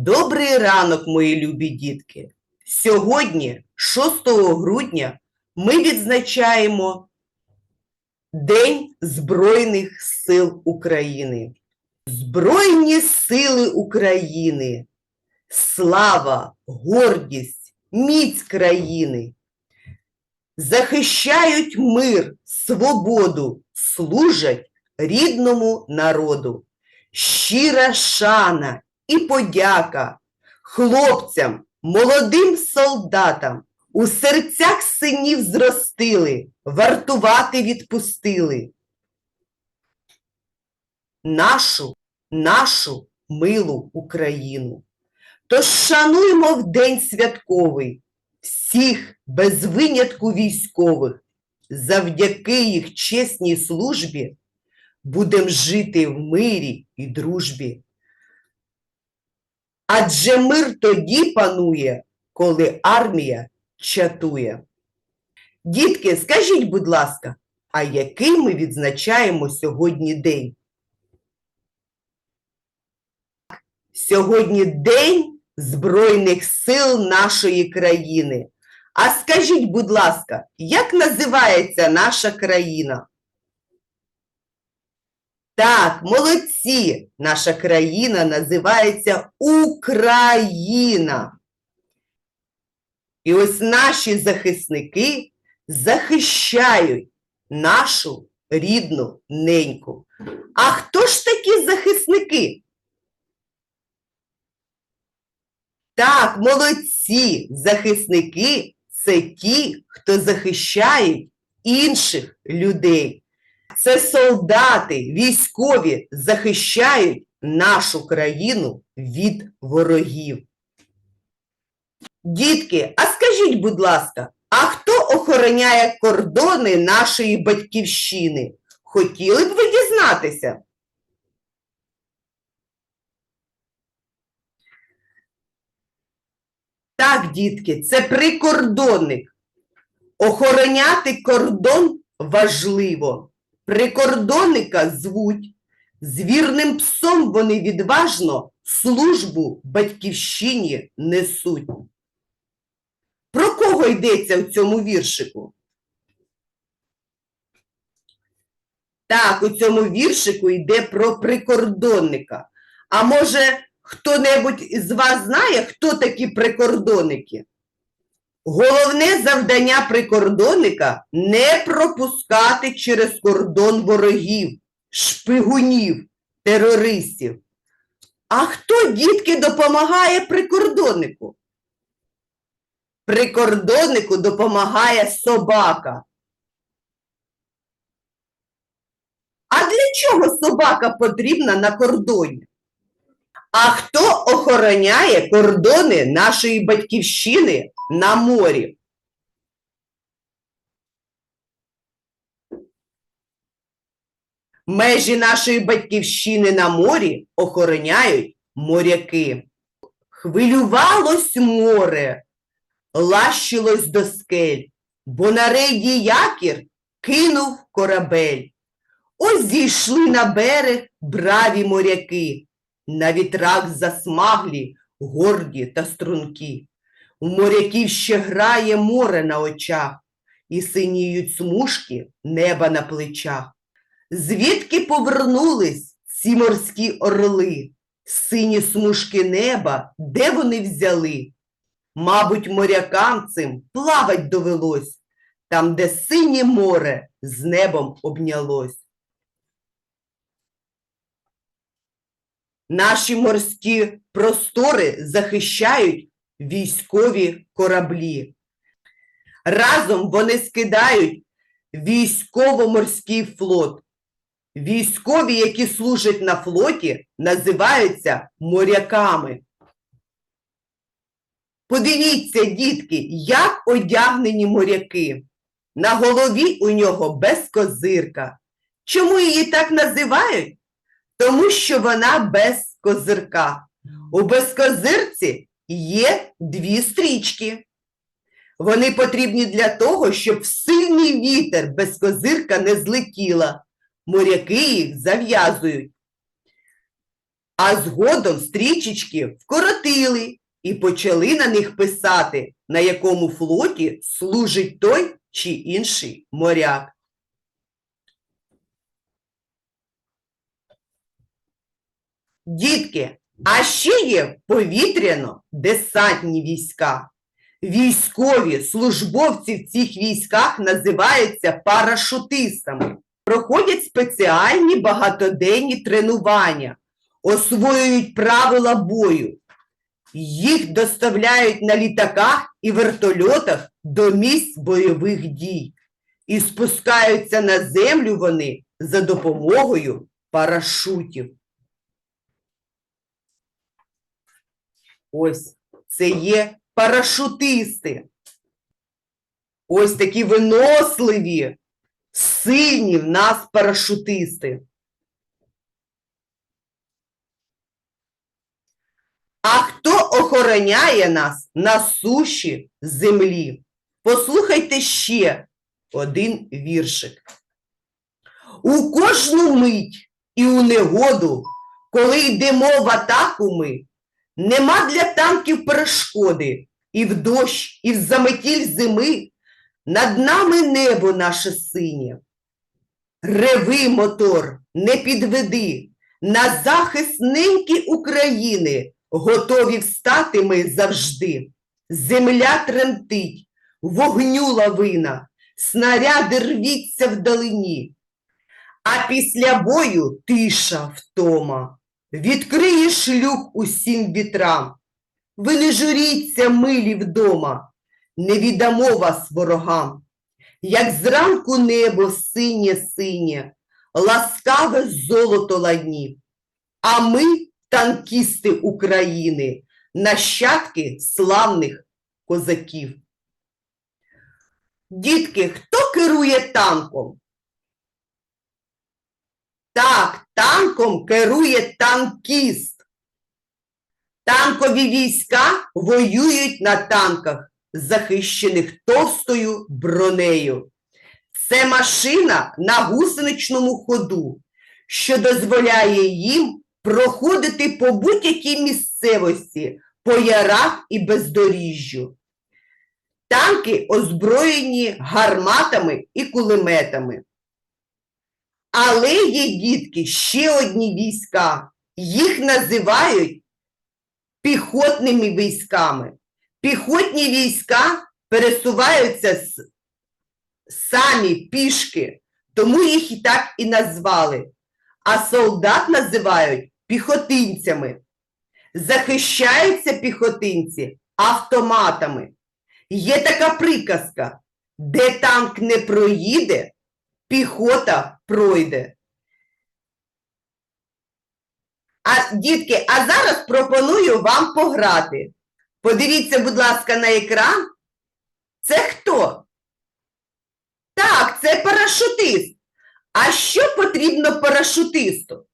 Добрий ранок, мої любі дітки! Сьогодні, 6 грудня, ми відзначаємо День Збройних сил України. Збройні сили України! Слава, гордість, міць країни! Захищають мир, свободу, служать рідному народу. Щира шана і подяка хлопцям, молодим солдатам у серцях синів зростили, вартувати відпустили. Нашу, нашу милу Україну. Тож шануємо в день святковий всіх без винятку військових. Завдяки їх чесній службі будем жити в мирі і дружбі. Адже мир тоді панує, коли армія чатує. Дітки, скажіть, будь ласка, а який ми відзначаємо сьогодні день? Сьогодні День Збройних сил нашої країни. А скажіть, будь ласка, як називається наша країна? Так, молодці! Наша країна називається Україна. І ось наші захисники захищають нашу рідну неньку. А хто ж такі захисники? Так, молодці, захисники це ті, хто захищають інших людей. Це солдати, військові захищають нашу країну від ворогів. Дітки, а скажіть, будь ласка, а хто охороняє кордони нашої батьківщини? Хотіли б ви дізнатися? Так, дітки, це прикордонник. Охороняти кордон важливо. Прикордонника звуть. З вірним псом вони відважно службу батьківщині несуть. Про кого йдеться в цьому віршику? Так, у цьому віршику йде про прикордонника. А може, хто-небудь з вас знає, хто такі прикордонники? Головне завдання прикордонника не пропускати через кордон ворогів, шпигунів, терористів. А хто, дітки, допомагає прикордоннику? Прикордоннику допомагає собака. А для чого собака потрібна на кордоні? А хто охороняє кордони нашої батьківщини на морі? Межі нашої батьківщини на морі охороняють моряки. Хвилювалось море, лащилось до скель, бо на рейді якір кинув корабель. Ось зійшли на берег браві моряки, на вітрах засмаглі, горді та стрункі. У моряків ще грає море на очах, і синіють смужки неба на плечах. Звідки повернулись ці морські орли? Сині смужки неба, де вони взяли? Мабуть, морякам цим плавать довелось, там, де синє море з небом обнялось. Наші морські простори захищають військові кораблі. Разом вони скидають військово-морський флот. Військові, які служать на флоті, називаються моряками. Подивіться, дітки, як одягнені моряки. На голові у нього безкозирка. Чому її так називають? Тому що вона без козирка. У безкозирці є дві стрічки. Вони потрібні для того, щоб сильний вітер без козирка не злетіла. Моряки їх зав'язують. а згодом стрічечки вкоротили і почали на них писати, на якому флоті служить той чи інший моряк. Дітки, а ще є повітряно-десантні війська. Військові службовці в цих військах називаються парашутистами. Проходять спеціальні багатоденні тренування, освоюють правила бою. Їх доставляють на літаках і вертольотах до місць бойових дій. І спускаються на землю вони за допомогою парашутів. Ось це є парашутисти. Ось такі виносливі, сильні в нас парашутисти. А хто охороняє нас на суші землі? Послухайте ще один віршик. У кожну мить і у негоду, коли йдемо в атаку ми, Нема для танків перешкоди і в дощ, і в заметіль зими. Над нами небо наше синє. Реви, мотор, не підведи, на захист неньки України готові встати ми завжди. Земля тремтить, вогню лавина, снаряди рвіться вдалині. А після бою тиша втома. Відкриє шлюб усім вітрам. Ви не журіться, милі вдома, не віддамо вас ворогам. Як зранку небо синє-синє, ласкаве золото ладні. А ми, танкісти України, нащадки славних козаків. Дітки, хто керує танком? Так, танком керує танкіст. Танкові війська воюють на танках, захищених товстою бронею. Це машина на гусеничному ходу, що дозволяє їм проходити по будь-якій місцевості, по ярах і бездоріжжю. Танки озброєні гарматами і кулеметами. Але є дітки ще одні війська. Їх називають піхотними військами. Піхотні війська пересуваються самі пішки, тому їх і так і назвали. А солдат називають піхотинцями. Захищаються піхотинці автоматами. Є така приказка, де танк не проїде, піхота пройде. А, дітки, а зараз пропоную вам пограти. Подивіться, будь ласка, на екран. Це хто? Так, це парашутист. А що потрібно парашутисту?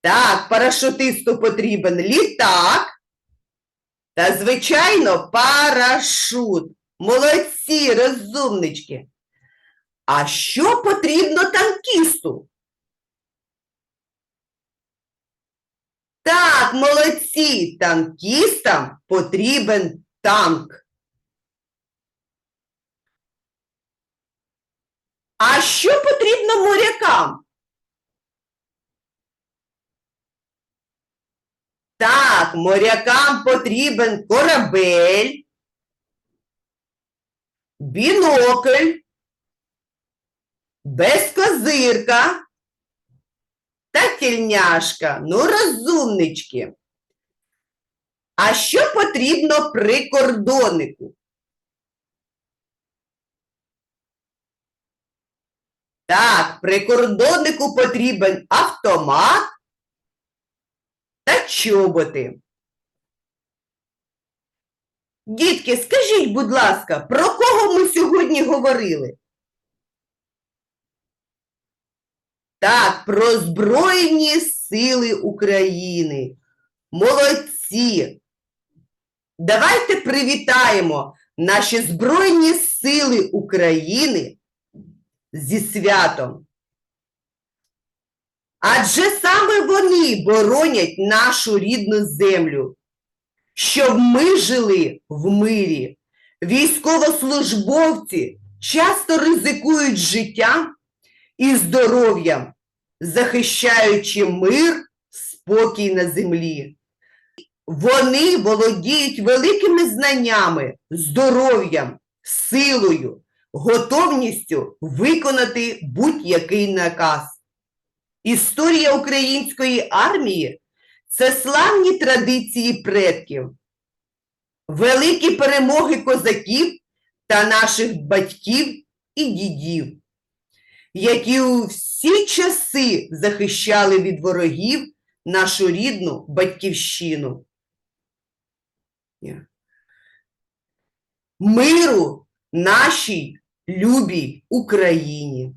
Так, парашутисту потрібен літак та, звичайно, парашут. Молодці, розумнички. А що потрібно танкісту? Так, молодці, танкістам потрібен танк. А що потрібно морякам? Так, морякам потрібен корабель, бінокль, безкозирка та тільняшка. Ну, розумнички. А що потрібно прикордоннику? Так, прикордоннику потрібен автомат та чоботи. Дітки, скажіть, будь ласка, про кого ми сьогодні говорили? Так, про Збройні Сили України. Молодці! Давайте привітаємо наші Збройні Сили України зі святом. Адже саме вони боронять нашу рідну землю, щоб ми жили в мирі. Військовослужбовці часто ризикують життям і здоров'ям, захищаючи мир, спокій на землі. Вони володіють великими знаннями, здоров'ям, силою, готовністю виконати будь-який наказ. Історія української армії це славні традиції предків, великі перемоги козаків та наших батьків і дідів, які у всі часи захищали від ворогів нашу рідну батьківщину. Миру нашій любій Україні.